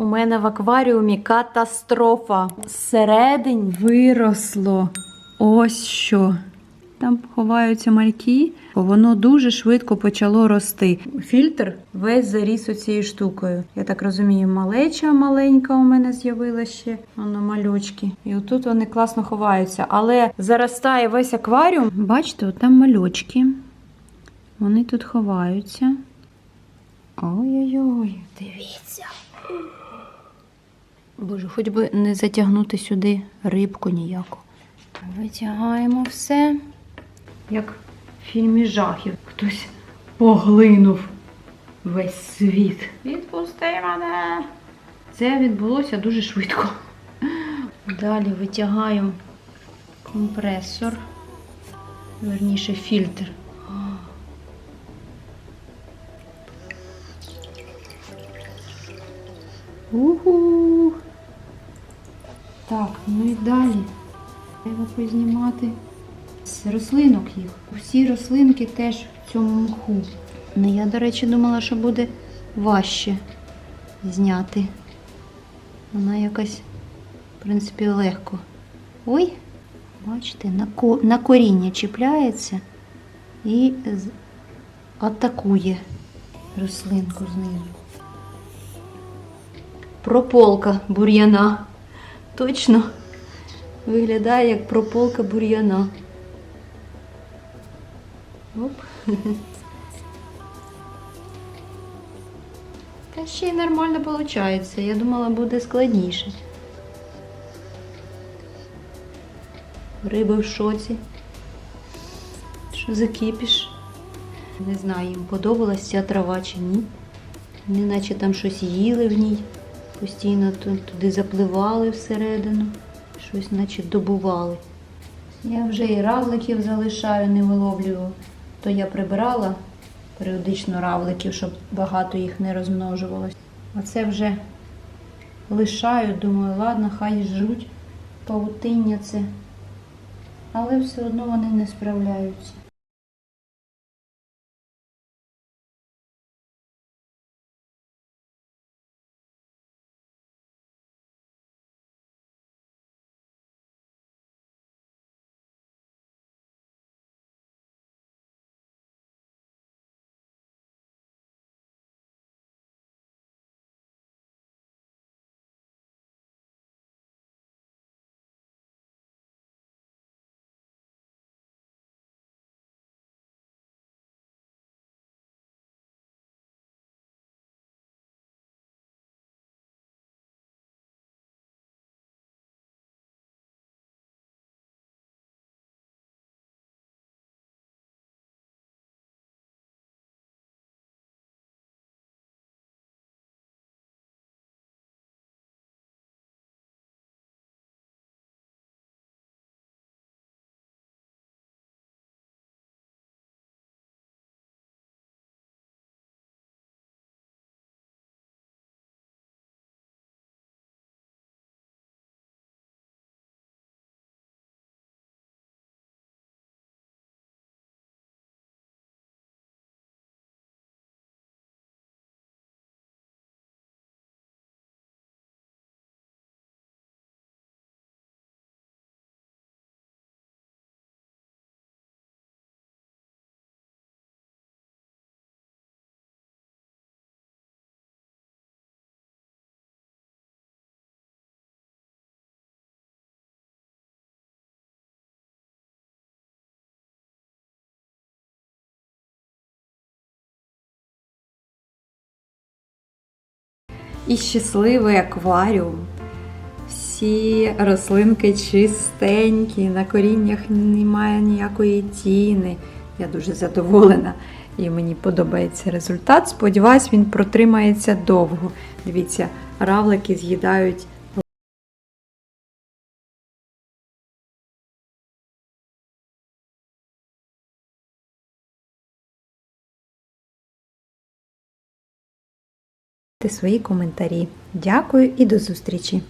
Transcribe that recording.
У мене в акваріумі катастрофа. Зсередині виросло ось що. Там ховаються мальки, воно дуже швидко почало рости. Фільтр весь заріс оцією штукою. Я так розумію, малеча маленька у мене з'явилася ще. Воно малючки. І отут вони класно ховаються. Але заростає весь акваріум. Бачите, там мальочки. Вони тут ховаються. Ой-ой-ой, дивіться. Боже, хоч би не затягнути сюди рибку ніяку. Витягаємо все. Як в фільмі жахів. Хтось поглинув весь світ. Відпусти мене. Це відбулося дуже швидко. Далі витягаємо компресор, верніше фільтр. Уху. Так, ну і далі. Треба познімати з рослинок їх. Всі рослинки теж в цьому мху. Ну, я, до речі, думала, що буде важче зняти. Вона якась, в принципі, легко. Ой, бачите, на, ко... на коріння чіпляється і атакує рослинку знизу. Прополка бур'яна. Точно виглядає як прополка бур'яна. Оп. Та ще й нормально виходить. Я думала, буде складніше. Риби в шоці. Що за кипіш? Не знаю, їм подобалась ця трава чи ні. Неначе там щось їли в ній. Постійно туди запливали всередину, щось наче добували. Я вже і равликів залишаю, не виловлюю. То я прибирала періодично равликів, щоб багато їх не розмножувалось. А це вже лишаю, думаю, ладно, хай жруть павутиння це. Але все одно вони не справляються. І щасливий акваріум. Всі рослинки чистенькі, на коріннях немає ніякої тіни. Я дуже задоволена і мені подобається результат. Сподіваюсь, він протримається довго. Дивіться, равлики з'їдають свої коментарі. Дякую і до зустрічі!